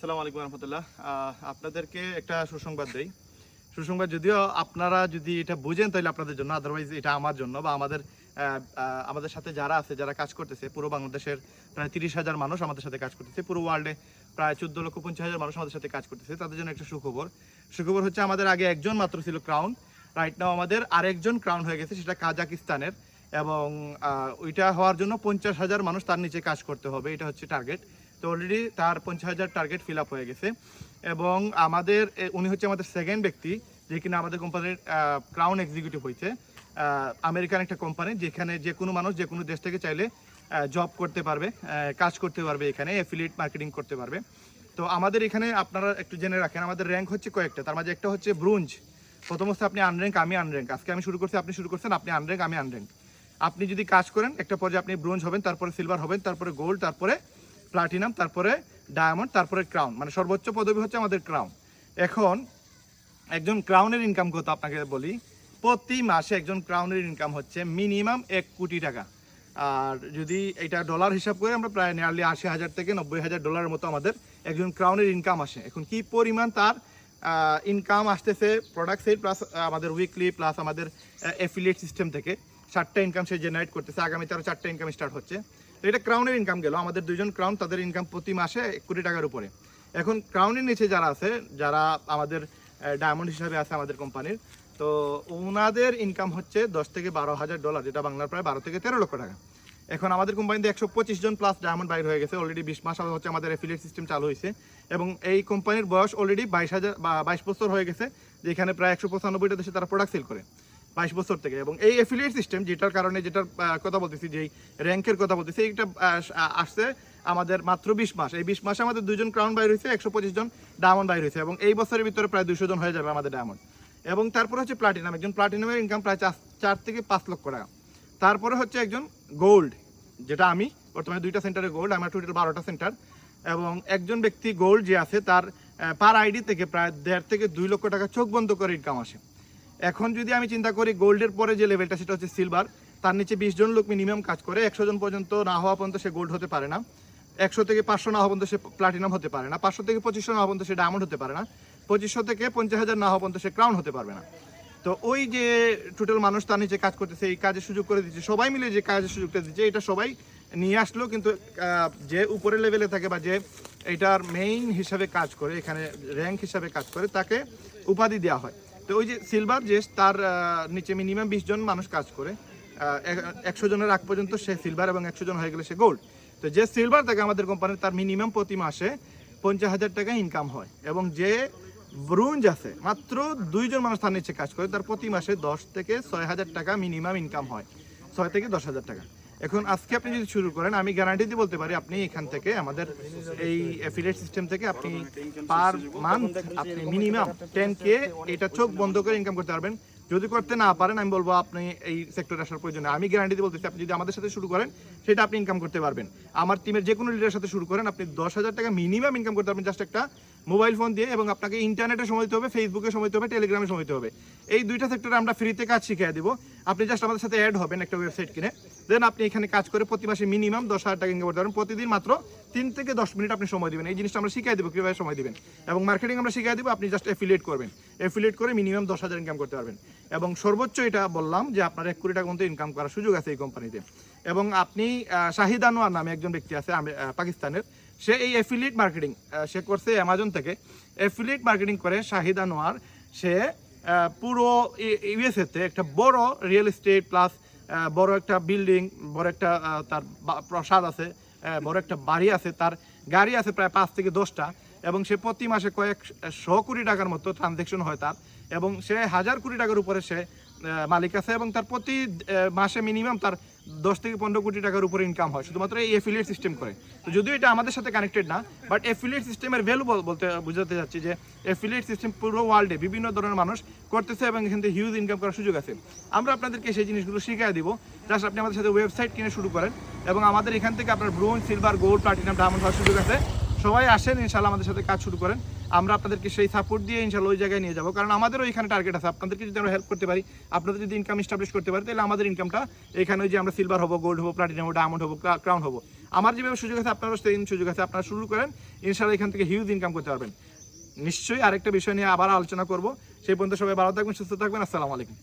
আসসালামু আলাইকুম রহমতুল্লাহ। আপনাদেরকে একটা সুসংবাদ দেই। সুসংবাদ যদিও আপনারা যদি এটা বুঝেন, তাহলে আপনাদের জন্য আদারওয়াইজ এটা আমার জন্য বা আমাদের আমাদের সাথে যারা আছে, যারা কাজ করতেছে, পুরো বাংলাদেশের প্রায় তিরিশ হাজার মানুষ আমাদের সাথে কাজ করতেছে, পুরো ওয়ার্ল্ডে প্রায় চোদ্দ লক্ষ পঞ্চাশ হাজার মানুষ আমাদের সাথে কাজ করতেছে, তাদের জন্য একটা সুখবর। সুখবর হচ্ছে আমাদের আগে একজন মাত্র ছিল ক্রাউন রাইট নাও আমাদের আরেকজন ক্রাউন হয়ে গেছে, সেটা কাজাকিস্তানের এবং ওইটা হওয়ার জন্য পঞ্চাশ হাজার মানুষ তার নিচে কাজ করতে হবে, এটা হচ্ছে টার্গেট তো অলরেডি তার পঞ্চাশ হাজার টার্গেট ফিল আপ হয়ে গেছে। এবং আমাদের উনি হচ্ছে আমাদের সেকেন্ড ব্যক্তি, যে কিনা আমাদের কোম্পানির ক্রাউন এক্সিকিউটিভ হয়েছে। আমেরিকান একটা কোম্পানি যেখানে যে কোনো মানুষ যে কোনো দেশ থেকে চাইলে জব করতে পারবে কাজ করতে পারবে এখানে অ্যাফিলিয়েট মার্কেটিং করতে পারবে। তো আমাদের এখানে আপনারা একটু জেনে রাখেন, আমাদের র্যাঙ্ক হচ্ছে কয়েকটা, তার মাঝে একটা হচ্ছে ব্রুঞ্জ। প্রথম হচ্ছে আপনি আনর্যাঙ্ক আমি আনর্যাঙ্ক আজকে আমি শুরু করছি, আপনি শুরু করছেন, আপনি আনর্যাঙ্ক আমি আনর্যাঙ্ক আপনি যদি কাজ করেন, একটা পর্যায়ে আপনি ব্রোঞ্জ হবেন, তারপরে সিলভার হবেন, তারপরে গোল্ড তারপরে প্লাটিনাম তারপরে ডায়মন্ড তারপরে ক্রাউন মানে সর্বোচ্চ পদবি হচ্ছে আমাদের ক্রাউন এখন একজন ক্রাউনের ইনকাম কত আপনাকে বলি? প্রতি মাসে একজন ক্রাউনের ইনকাম হচ্ছে মিনিমাম এক কোটি টাকা। আর যদি এটা ডলার হিসাব করে আমরা প্রায় নিয়ারলি আশি হাজার থেকে নব্বই হাজার ডলারের মতো আমাদের একজন ক্রাউনের ইনকাম আসে। এখন কি পরিমাণ তার ইনকাম আসতেছে প্রোডাক্ট সেল প্লাস আমাদের উইকলি প্লাস আমাদের অ্যাফিলিয়েট সিস্টেম থেকে? চারটা ইনকাম সে জেনারেট করতেছে আগামীতে আরও চারটা ইনকাম স্টার্ট হচ্ছে। তো এটা ক্রাউনের ইনকাম গেল, আমাদের দুজন ক্রাউন তাদের ইনকাম প্রতি মাসে এক কোটি টাকার উপরে। এখন ক্রাউনের নিচে যারা আছে, যারা আমাদের ডায়মন্ড হিসাবে আছে আমাদের কোম্পানির তো ওনাদের ইনকাম হচ্ছে দশ থেকে বারো হাজার ডলার যেটা বাংলার প্রায় বারো থেকে তেরো লক্ষ টাকা। এখন আমাদের কোম্পানিতে একশো পঁচিশ জন প্লাস ডায়মন্ড বাইর হয়ে গেছে অলরেডি বিশ মাস হচ্ছে আমাদের অ্যাফিলিয়েট সিস্টেম চালু হয়েছে। এবং এই কোম্পানির বয়স অলরেডি বাইশ হাজার বা বাইশ বছর হয়ে গেছে, যেখানে প্রায় একশো পঁচানব্বইটা দেশে তারা প্রোডাক্ট সেল করে। বাইশ বছর থেকে। এবং এই অ্যাফিলিয়েট সিস্টেম যেটার কারণে যেটার কথা বলতেছি, যেই র্যাঙ্কের কথা বলতেছি, এইটা আসছে আমাদের মাত্র বিশ মাস। এই বিশ মাসে আমাদের দুজন ক্রাউন বাইর হয়েছে, একশো পঁচিশ জন ডায়মন্ড বাইর হয়েছে, এবং এই বছরের ভিতরে প্রায় দুশো জন হয়ে যাবে আমাদের ডায়মন্ড এবং তারপরে হচ্ছে প্লাটিনাম একজন প্লাটিনামের ইনকাম প্রায় চার- থেকে পাঁচ লক্ষ টাকা। তারপরে হচ্ছে একজন গোল্ড যেটা আমি বর্তমানে দুইটা সেন্টারে গোল্ড আমার টোটাল বারোটা সেন্টার এবং একজন ব্যক্তি গোল্ড যে আছে, তার পার আইডি থেকে প্রায় দেড় থেকে দুই লক্ষ টাকা চোখ বন্ধ করে ইনকাম আসে। এখন যদি আমি চিন্তা করি গোল্ডের পরে যে লেভেলটা সেটা হচ্ছে সিলভার তার নিচে বিশ জন লোক মিনিমাম কাজ করে, একশো জন পর্যন্ত না হওয়া পর্যন্ত সে গোল্ড হতে পারে না। একশো থেকে পাঁচশো না হওয়া পর্যন্ত সে প্লাটিনাম হতে পারে না। পাঁচশো থেকে পঁচিশশো না হওয়া পর্যন্ত সে ডায়মন্ড হতে পারে না। পঁচিশশো থেকে পঞ্চাশ হাজার না হওয়া পর্যন্ত সে ক্রাউন হতে পারবে না। তো ওই যে টোটাল মানুষ তার নিচে কাজ করতেছে, এই কাজের সুযোগ করে দিচ্ছে, সবাই মিলে যে কাজের সুযোগটা দিচ্ছে, এটা সবাই নিয়ে আসলো, কিন্তু যে উপরের লেভেলে থাকে বা যে এটার মেইন হিসাবে কাজ করে, এখানে র্যাঙ্ক হিসাবে কাজ করে, তাকে উপাধি দেওয়া হয়। তো ওই যে সিলভার যে তার নিচে মিনিমাম বিশ জন মানুষ কাজ করে একশো জনের আগ পর্যন্ত সে সিলভার এবং একশো জন হয়ে গেলে সে গোল্ড তো যে সিলভার থাকে আমাদের কোম্পানির তার মিনিমাম প্রতি মাসে পঞ্চাশ হাজার টাকা ইনকাম হয়। এবং যে ব্রুঞ্জ আছে, মাত্র দুইজন মানুষ তার নিচে কাজ করে, তার প্রতি মাসে দশ থেকে ছয় হাজার টাকা মিনিমাম ইনকাম হয়। ছয় থেকে দশ হাজার টাকা। এখন আজকে আপনি যদি শুরু করেন, আমি গ্যারান্টি দিয়ে বলতে পারি, আপনি এখান থেকে আমাদের এই অ্যাফিলিয়েট সিস্টেম থেকে আপনি পার মান্থ আপনি মিনিমাম টেন কে এটা চোখ বন্ধ করে ইনকাম করতে পারবেন। যদি করতে না পারেন, আমি বলব আপনি এই সেক্টরে আসার প্রয়োজন আমি গ্যারান্টি দিয়ে বলতেছি, আপনি যদি আমাদের সাথে শুরু করেন, সেটা আপনি ইনকাম করতে পারবেন। আমার টিমের যে কোনো লিডারের সাথে শুরু করেন, আপনি দশ হাজার টাকা মিনিমাম ইনকাম করতে পারবেন জাস্ট একটা মোবাইল ফোন দিয়ে এবং আপনাকে ইন্টারনেটে সময় দিতে হবে ফেসবুকে সময় দিতে হবে টেলিগ্রামে সময় দিতে হবে। এই দুইটা সেক্টরে আমরা ফ্রিতে কাজ শিখিয়ে দিব। আপনি জাস্ট আমাদের সাথে অ্যাড হবেন একটা ওয়েবসাইট কিনে। দেন আপনি এখানে কাজ করে প্রতি মাসে মিনিমাম দশ হাজার টাকা ইনকাম করতে পারবেন। প্রতিদিন মাত্র তিন থেকে দশ মিনিট আপনি সময় দিবেন। এই জিনিসটা আমরা শিখাই দেবো কীভাবে সময় দিবেন। এবং মার্কেটিং আমরা শিখিয়ে দেবো, আপনি জাস্ট অ্যাফিলিয়েট করবেন। অ্যাফিলিয়েট করে মিনিমাম দশ হাজার ইনকাম করতে পারবেন। এবং সর্বোচ্চ এটা বললাম যে আপনার এক কোটি টাকা মতো ইনকাম করার সুযোগ আছে এই কোম্পানিতে এবং আপনি শাহিদ আনোয়ার নামে একজন ব্যক্তি আছে পাকিস্তানের। সে এই অ্যাফিলিয়েট মার্কেটিং সে করছে অ্যামাজন থেকে। অ্যাফিলিয়েট মার্কেটিং করে শাহিদ আনোয়ার। সে পুরো ইউএসএতে একটা বড় রিয়েল এস্টেট প্লাস বড় একটা বিল্ডিং, বড় একটা তার প্রসাদ আছে বড় একটা বাড়ি আছে, তার গাড়ি আছে প্রায় পাঁচ থেকে দশটা, এবং সে প্রতি মাসে কয়েক, শো কোটি টাকার মতো ট্রানজেকশন হয় তার, এবং সে হাজার কোটি টাকার উপরে সে মালিক আছে, এবং তার প্রতি মাসে মিনিমাম তার দশ থেকে পনেরো কোটি টাকার উপরে ইনকাম হয়, শুধুমাত্র এই এফিলিয়েট সিস্টেম করে। তো যদিও এটা আমাদের সাথে কানেক্টেড না বাট এফিলিয়েট সিস্টেমের ভ্যালু বলতে, বুঝাতে যাচ্ছি যে এফিলিয়েট সিস্টেম পুরো ওয়ার্ল্ডে বিভিন্ন ধরনের মানুষ করতেছে এবং এখান থেকে হিউজ ইনকাম করার সুযোগ আছে। আমরা আপনাদেরকে সেই জিনিসগুলো শিখিয়ে দিব। জাস্ট আপনি আমাদের সাথে ওয়েবসাইট কিনে শুরু করেন এবং আমাদের এখান থেকে আপনার bronze silver gold platinum diamond হওয়ার সুযোগ আছে। সবাই আসেন ইনশাল্লাহ আমাদের সাথে কাজ শুরু করেন। আমরা আপনাদেরকে সেই সাপোর্ট দিয়ে ইনশাল্লাহ ওই জায়গায় নিয়ে যাব। কারণ আমাদেরও এখানে টার্গেট আছে। আপনাদেরকে যদি আমরা হেল্প করতে পারি, আপনাদের যদি ইনকাম স্টাবলিশ করতে পারি, তাহলে আমাদের ইনকামটা এখানে যে আমরা সিলভার হব গোল্ড হব প্লাটিনাম হব ডায়মন্ড হব ক্রাউন হব। আমার যেভাবে সুযোগ আছে আপনারা সেই সুযোগ আছে। আপনারা শুরু করেন ইনশাল্লাহ এখান থেকে হিউজ ইনকাম করতে পারবেন। নিশ্চয়ই আরেকটা বিষয় নিয়ে আবার আলোচনা করব। সেই পর্যন্ত সবাই ভালো থাকবেন, সুস্থ থাকবেন। আসসালামু আলাইকুম।